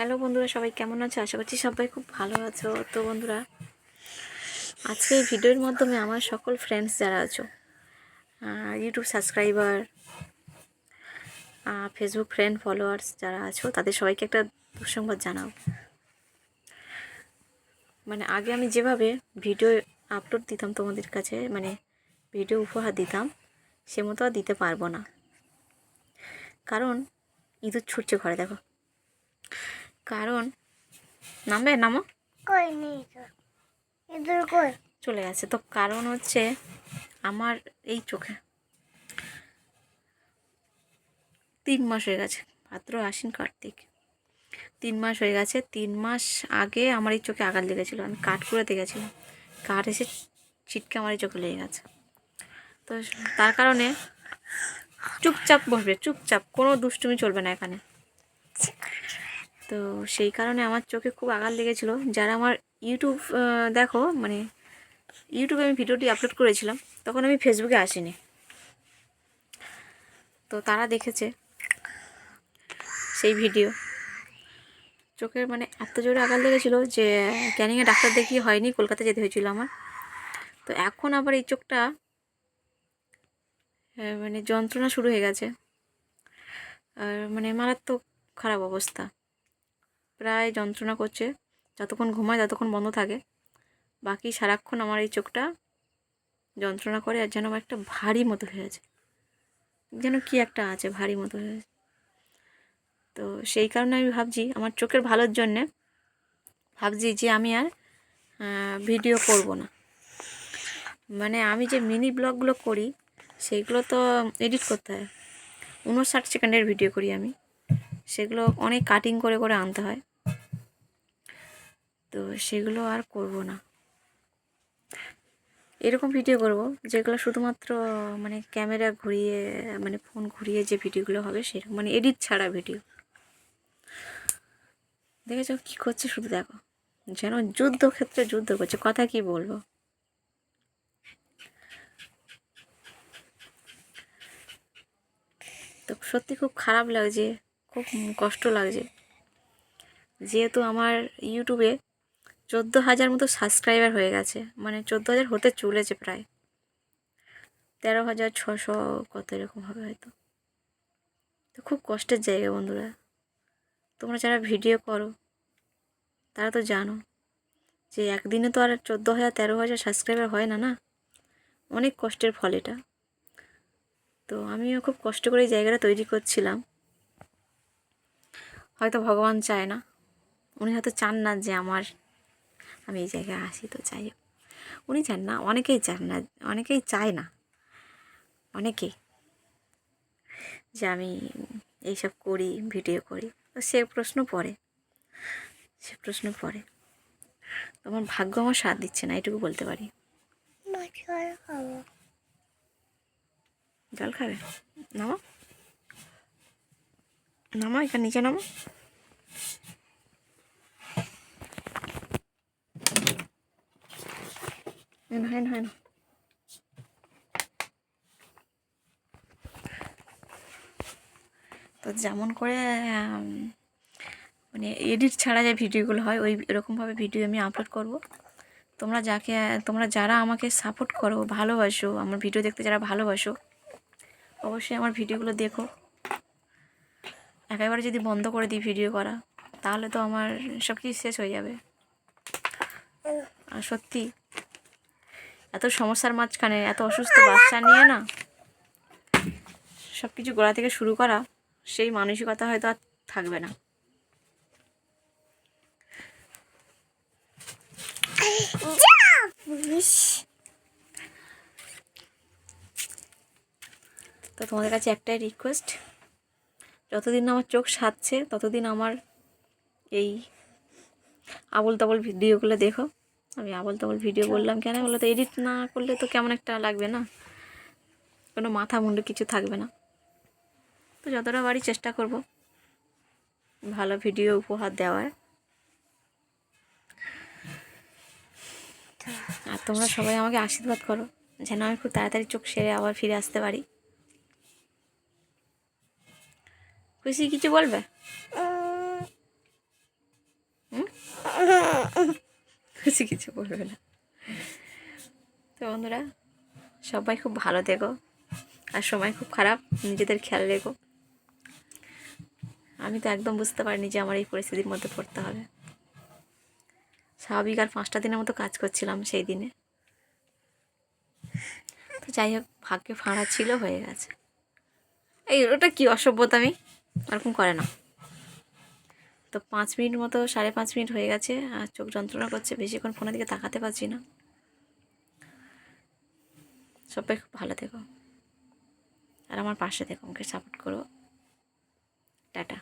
Hello বন্ধুরা, সবাই কেমন আছো? আশা করছি সবাই খুব ভালো আছো। তো বন্ধুরা, আজকে এই ভিডিওর মাধ্যমে আমার সকল ফ্রেন্ডস যারা আছো YouTube subscriber Facebook friend followers যারা আছো, তাদের সবাইকে একটা দুঃসংবাদ জানাও। মানে আগে আমি যেভাবে ভিডিও আপলোড দিতাম তোমাদের কাছে মানে ভিডিও উপহার দিতাম, সে মতো আর দিতে পারব না। কারণ, ইঁদুর ছুটছে ঘরে, দেখো। কারণ নামবে? নামো। চলে গেছে। তো কারণ হচ্ছে আমার এই চোখে। তিন মাস হয়ে গেছে। ভাদ্র আশ্বিন কার্তিক। তিন মাস হয়ে গেছে। তিন মাস আগে আমার এই চোখে আঘাত লেগেছিলো। আমি কাঠ করে গেছিলাম। কাঠ এসে ছিটকে আমার এই চোখে লেগে গেছে। তো তার কারণে চুপচাপ বসবে চুপচাপ। কোনো দুষ্টুমি চলবে না এখানে। তো সেই কারণে আমার চোখে খুব আঘাত লেগেছিলো। যারা আমার ইউটিউব দেখো মানে ইউটিউবে আমি ভিডিওটি আপলোড করেছিলাম, তখন আমি ফেসবুকে আসিনি। তো তারা দেখেছে সেই ভিডিও চোখের মানে এত জোরে আঘাত লেগেছিলো যে ক্যানিংয়ে ডাক্তার দেখিয়ে হয়নি, কলকাতা যেতে হয়েছিল আমার। তো এখন আবার এই চোখটা মানে যন্ত্রণা শুরু হয়ে গেছে। আর মানে মারাত্মক খারাপ অবস্থা। প্রায় যন্ত্রণা করছে। যতক্ষণ ঘুমায় ততক্ষণ বন্ধ থাকে। বাকি সারাক্ষণ আমার এই চোখটা যন্ত্রণা করে আর যেন আমার একটা ভারী মতো হয়ে আছে। যেন কি একটা আছে, ভারী মতো হয়ে আছে। তো সেই কারণে আমি ভাবছি, আমার চোখের ভালোর জন্যে ভাবছি যে আমি আর ভিডিও করব না। মানে আমি যে মিনি ব্লগগুলো করি সেইগুলো তো এডিট করতে হয়। উনষাট সেকেন্ডের ভিডিও করি আমি। সেগুলো অনেক কাটিং করে করে আনতে হয়। তো সেগুলো আর করব না। এরকম ভিডিও করব যেগুলো শুধুমাত্র মানে ক্যামেরা ঘুরিয়ে মানে ফোন ঘুরিয়ে যে ভিডিওগুলো হবে সেরকম মানে এডিট ছাড়া ভিডিও দেখেছ কী করছে শুধু দেখো। যেন যুদ্ধক্ষেত্রে যুদ্ধ করছে, কথা কি বলব? তো সত্যি খুব খারাপ লাগছে, খুব কষ্ট লাগছে। যেহেতু আমার ইউটিউবে চোদ্দ হাজার মতো সাবস্ক্রাইবার হয়ে গেছে। মানে চোদ্দ হাজার হতে চলেছে প্রায়। তেরো হাজার ছশো কত এরকম হবে হয়তো। তো খুব কষ্টের জায়গা বন্ধুরা। তোমরা যারা ভিডিও করো, তারা তো জানো যে একদিনে তো আর চোদ্দ হাজার তেরো হাজার সাবস্ক্রাইবার হয় না না? অনেক কষ্টের ফল এটা। তো আমিও খুব কষ্ট করে এই জায়গাটা তৈরি করছিলাম। হয়তো ভগবান চায় না। উনি হয়তো চান না যে আমার আমি এই জায়গায় আসি তো যাই হোক। উনি চান না অনেকেই চান না অনেকেই চায় না। অনেকেই যে আমি এইসব করি ভিডিও করি। তো সে প্রশ্ন পড়ে সে প্রশ্ন পড়ে। তোমার ভাগ্য আমার সাথ দিচ্ছে না এটুকু বলতে পারি? জল খাবে? নামো। নামো এখানে নিচে নামো। না হয় না তো যেমন করে মানে এডিট ছাড়া যে ভিডিওগুলো হয়, ওই এরকমভাবে ভিডিও আমি আপলোড করব। তোমরা যাকে, তোমরা যারা আমাকে সাপোর্ট করো, ভালোবাসো, আমার ভিডিও দেখতে যারা ভালোবাসো, অবশ্যই আমার ভিডিওগুলো দেখো। একেবারে যদি বন্ধ করে দিই ভিডিও করা, তাহলে তো আমার সব কিছু শেষ হয়ে যাবে। আর সত্যি এত সমস্যার মাঝখানে, এত অসুস্থ বাচ্চা নিয়ে না সব কিছু গোড়া থেকে শুরু করা, সেই মানসিকতা হয়তো আর থাকবে না। তো তোমাদের কাছে একটাই রিকোয়েস্ট যতদিন আমার চোখ সাচ্ছে ততদিন আমার এই আবল তাবল ভিডিওগুলো দেখো। আমি আবল তাবল ভিডিও বললাম, কেন বলো তো এডিট না করলে তো কেমন একটা লাগবে না? কোনো মাথা মুন্ডু কিছু থাকবে না। তো যতটা বাড়ি চেষ্টা করব ভালো ভিডিও উপহার দেওয়ার। আর তোমরা সবাই আমাকে আশীর্বাদ করো, যেন আমি খুব তাড়াতাড়ি চোখ সেরে আবার ফিরে আসতে পারি। খুশি কিছু বলবে? বেশি কিছু বলবে না। তো বন্ধুরা, সবাই খুব ভালো থেকো আর সময় খুব খারাপ, নিজেদের খেয়াল রেখো। আমি তো একদম বুঝতে পারিনি যে আমার এই পরিস্থিতির মধ্যে পড়তে হবে। স্বাভাবিক আর পাঁচটা দিনের মতো কাজ করছিলাম সেই দিনে। তো যাই হোক, ভাগ্যে ফাঁড়া ছিল, হয়ে গেছে। এই, ওটা কি অসভ্যতামি ওরকম করে না। তো পাঁচ মিনিট মতো, সাড়ে পাঁচ মিনিট হয়ে গেছে, আর চোখ যন্ত্রণা করছে, বেশিক্ষণ ফোনের দিকে তাকাতে পারছি না। সবাই খুব ভালো থেকো। আর আমার পাশে থেকো, আমাকে সাপোর্ট করো। টাটা।